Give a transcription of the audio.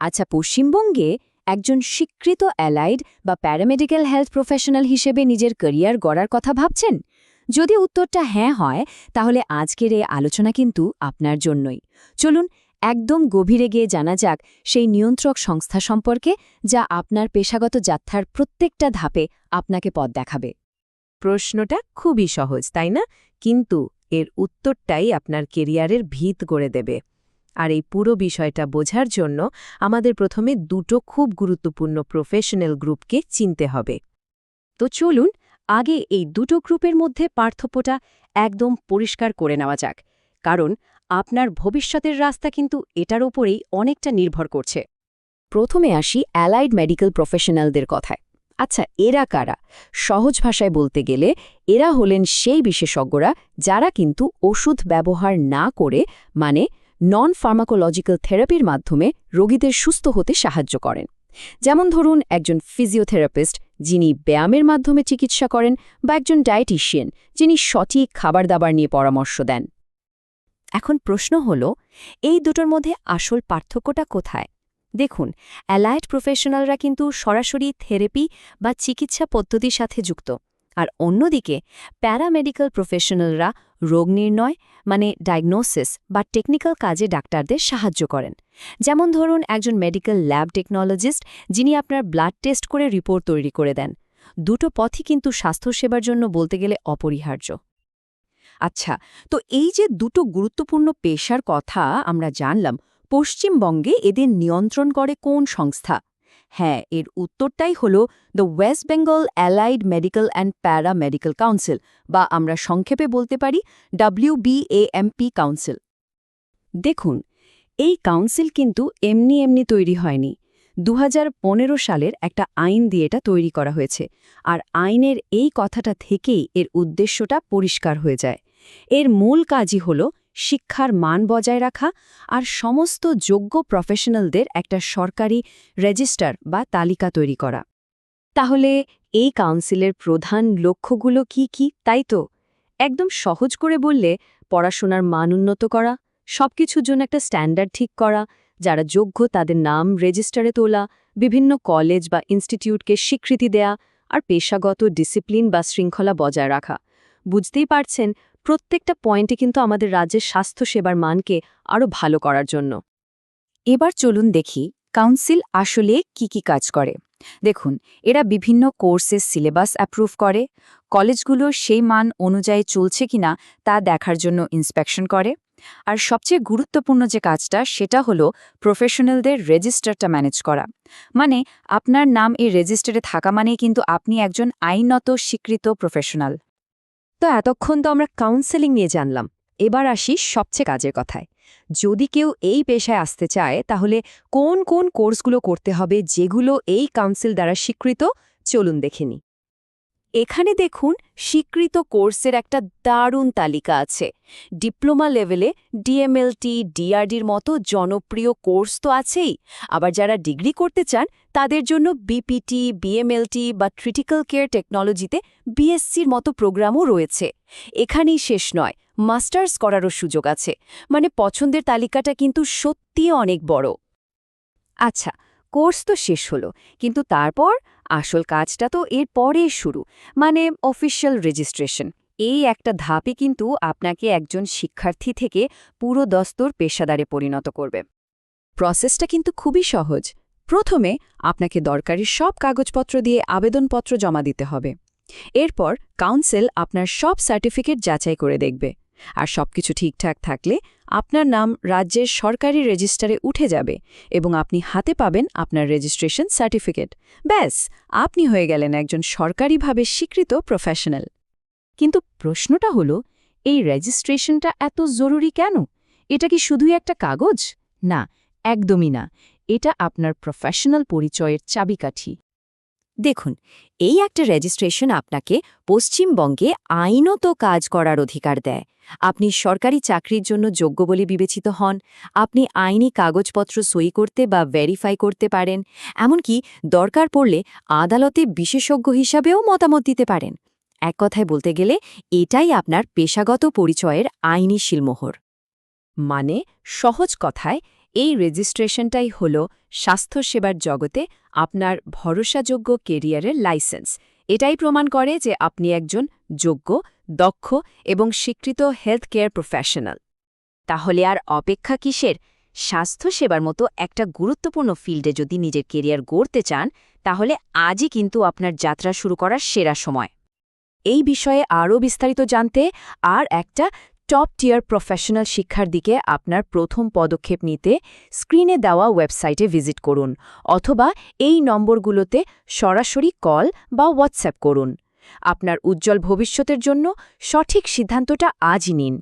আচ্ছা পশ্চিমবঙ্গে একজন স্বীকৃত অ্যালাইড বা প্যারামেডিক্যাল হেলথ প্রফেশনাল হিসেবে নিজের ক্যারিয়ার গড়ার কথা ভাবছেন? যদি উত্তরটা হ্যাঁ হয়, তাহলে আজকের এই আলোচনা কিন্তু আপনার জন্যই। চলুন একদম গভীরে গিয়ে জানা যাক সেই নিয়ন্ত্রক সংস্থা সম্পর্কে যা আপনার পেশাগত যাত্রার প্রত্যেকটা ধাপে আপনাকে পথ দেখাবে। প্রশ্নটা খুবই সহজ, তাই না? কিন্তু এর উত্তরটাই আপনার কেরিয়ারের ভিত গড়ে দেবে। আর এই পুরো বিষয়টা বোঝার জন্য আমাদের প্রথমে দুটো খুব গুরুত্বপূর্ণ প্রফেশনাল গ্রুপকে চিনতে হবে। তো চলুন, আগে এই দুটো গ্রুপের মধ্যে পার্থক্যটা একদম পরিষ্কার করে নেওয়া যাক, কারণ আপনার ভবিষ্যতের রাস্তা কিন্তু এটার ওপরেই অনেকটা নির্ভর করছে। প্রথমে আসি অ্যালাইড মেডিকেল প্রফেশনালদের কথায়। আচ্ছা এরা কারা? সহজ ভাষায় বলতে গেলে এরা হলেন সেই বিশেষজ্ঞরা যারা কিন্তু ওষুধ ব্যবহার না করে মানে নন ফার্মাকোলজিক্যাল থেরাপির মাধ্যমে রোগীদের সুস্থ হতে সাহায্য করেন। যেমন ধরুন, একজন ফিজিওথেরাপিস্ট যিনি ব্যায়ামের মাধ্যমে চিকিৎসা করেন বা একজন ডায়েটিশিয়ান যিনি সঠিক খাবার দাবার নিয়ে পরামর্শ দেন। এখন প্রশ্ন হল, এই দুটোর মধ্যে আসল পার্থক্যটা কোথায়? দেখুন অ্যালাইড প্রফেশনালরা কিন্তু সরাসরি থেরাপি বা চিকিৎসা পদ্ধতির সাথে যুক্ত। আর অন্যদিকে প্যারামেডিক্যাল প্রফেশনালরা রোগ নির্ণয় মানে ডায়াগনোসিস বা টেকনিক্যাল কাজে ডাক্তারদের সাহায্য করেন। যেমন ধরুন, একজন মেডিকেল ল্যাব টেকনোলজিস্ট যিনি আপনার ব্লাড টেস্ট করে রিপোর্ট তৈরি করে দেন। দুটো পথই কিন্তু স্বাস্থ্যসেবার জন্য বলতে গেলে অপরিহার্য। আচ্ছা তো এই যে দুটো গুরুত্বপূর্ণ পেশার কথা আমরা জানলাম, পশ্চিমবঙ্গে এদের নিয়ন্ত্রণ করে কোন সংস্থা? হ্যাঁ এর উত্তরটাই হল the West Bengal allied medical and paramedical council বা আমরা সংক্ষেপে বলতে পারি ডাব্লিউবিএএমপি কাউন্সিল দেখুন, এই কাউন্সিল কিন্তু এমনি এমনি তৈরি হয়নি। দু হাজার পনেরো সালের একটা আইন দিয়ে এটা তৈরি করা হয়েছে, আর আইনের এই কথাটা থেকেই এর উদ্দেশ্যটা পরিষ্কার হয়ে যায়। এর মূল কাজই হল শিক্ষার মান বজায় রাখা আর সমস্ত যোগ্য প্রফেশনালদের একটা সরকারি রেজিস্টার বা তালিকা তৈরি করা। তাহলে এই কাউন্সিলের প্রধান লক্ষ্যগুলো কি কি, তাই তো? একদম সহজ করে বললে, পড়াশোনার মান উন্নত করা, সবকিছুর জন্য একটা স্ট্যান্ডার্ড ঠিক করা, যারা যোগ্য তাদের নাম রেজিস্টারে তোলা, বিভিন্ন কলেজ বা ইনস্টিটিউটকে স্বীকৃতি দেয়া, আর পেশাগত ডিসিপ্লিন বা শৃঙ্খলা বজায় রাখা। বুঝতেই পারছেন প্রত্যেকটা পয়েন্টে কিন্তু আমাদের রাজ্যের স্বাস্থ্যসেবার মানকে আরও ভালো করার জন্য। এবার চলুন দেখি কাউন্সিল আসলে কি কি কাজ করে। দেখুন, এরা বিভিন্ন কোর্সের সিলেবাস অ্যাপ্রুভ করে কলেজগুলো সেই মান অনুযায়ী চলছে কিনা তা দেখার জন্য ইন্সপেকশন করে, আর সবচেয়ে গুরুত্বপূর্ণ যে কাজটা সেটা হলো প্রফেশনালদের রেজিস্টারটা ম্যানেজ করা। মানে আপনার নাম এই রেজিস্টারে থাকা মানেই কিন্তু আপনি একজন আইনত স্বীকৃত প্রফেশনাল। তো এতক্ষণ তো আমরা কাউন্সেলিং নিয়ে জানলাম। এবার আসি সবচেয়ে কাজের কথায়। যদি কেউ এই পেশায় আসতে চায়, তাহলে কোন কোন কোর্সগুলো করতে হবে যেগুলো এই কাউন্সিল দ্বারা স্বীকৃত? চলুন দেখেনি এখানে দেখুন স্বীকৃত কোর্সের একটা দারুণ তালিকা আছে। ডিপ্লোমা লেভেলে ডিএমএলটি, ডিআরডির মতো জনপ্রিয় কোর্স তো আছেই। আবার যারা ডিগ্রি করতে চান, তাদের জন্য বিপিটি, বিএমএলটি বা ক্রিটিক্যাল কেয়ার টেকনোলজিতে বিএসসির মতো প্রোগ্রামও রয়েছে। এখানেই শেষ নয়, মাস্টার্স করারও সুযোগ আছে। মানে পছন্দের তালিকাটা কিন্তু সত্যিই অনেক বড়। আচ্ছা কোর্স তো শেষ হলো, কিন্তু তারপর আসল কাজটা তো এর পরেই শুরু মানে অফিসিয়াল রেজিস্ট্রেশন এই একটা ধাপে কিন্তু আপনাকে একজন শিক্ষার্থী থেকে পুরো দস্তর পেশাদারে পরিণত করবে। প্রসেসটা কিন্তু খুবই সহজ। প্রথমে আপনাকে দরকারি সব কাগজপত্র দিয়ে আবেদনপত্র জমা দিতে হবে। এরপর কাউন্সিল আপনার সব সার্টিফিকেট যাচাই করে দেখবে। আর সবকিছু ঠিকঠাক থাকলে আপনার নাম রাজ্যের সরকারি রেজিস্টারে উঠে যাবে এবং আপনি হাতে পাবেন আপনার রেজিস্ট্রেশন সার্টিফিকেট। ব্যাস, আপনি হয়ে গেলেন একজন সরকারিভাবে স্বীকৃত প্রফেশনাল। কিন্তু প্রশ্নটা হলো, এই রেজিস্ট্রেশনটা এত জরুরি কেন? এটা কি শুধুই একটা কাগজ? না, একদমই না। এটা আপনার প্রফেশনাল পরিচয়ের চাবিকাঠি। দেখুন, এই একটা রেজিস্ট্রেশন আপনাকে পশ্চিমবঙ্গে আইনত কাজ করার অধিকার দেয়। আপনি সরকারি চাকরির জন্য যোগ্য বলে বিবেচিত হন, আপনি আইনি কাগজপত্র সই করতে বা ভেরিফাই করতে পারেন, এমনকি দরকার পড়লে আদালতে বিশেষজ্ঞ হিসাবেও মতামত দিতে পারেন। এক কথায় বলতে গেলে, এটাই আপনার পেশাগত পরিচয়ের আইনি শিলমোহর। মানে সহজ কথায় এই রেজিস্ট্রেশনটাই হল স্বাস্থ্যসেবার জগতে আপনার ভরসাযোগ্য কেরিয়ারের লাইসেন্স। এটাই প্রমাণ করে যে আপনি একজন যোগ্য, দক্ষ এবং স্বীকৃত হেলথ কেয়ার প্রফেশনাল। তাহলে আর অপেক্ষা কিসের? স্বাস্থ্যসেবার মতো একটা গুরুত্বপূর্ণ ফিল্ডে যদি নিজের কেরিয়ার গড়তে চান, তাহলে আজই কিন্তু আপনার যাত্রা শুরু করার সেরা সময়। এই বিষয়ে আরও বিস্তারিত জানতে আর একটা টপ টিয়ার প্রফেশনাল শিক্ষার দিকে আপনার প্রথম পদক্ষেপ নিতে স্ক্রিনে দেওয়া ওয়েবসাইটে ভিজিট করুন অথবা এই নম্বরগুলোতে সরাসরি কল বা হোয়াটসঅ্যাপ করুন। আপনার উজ্জ্বল ভবিষ্যতের জন্য সঠিক সিদ্ধান্তটা আজই নিন।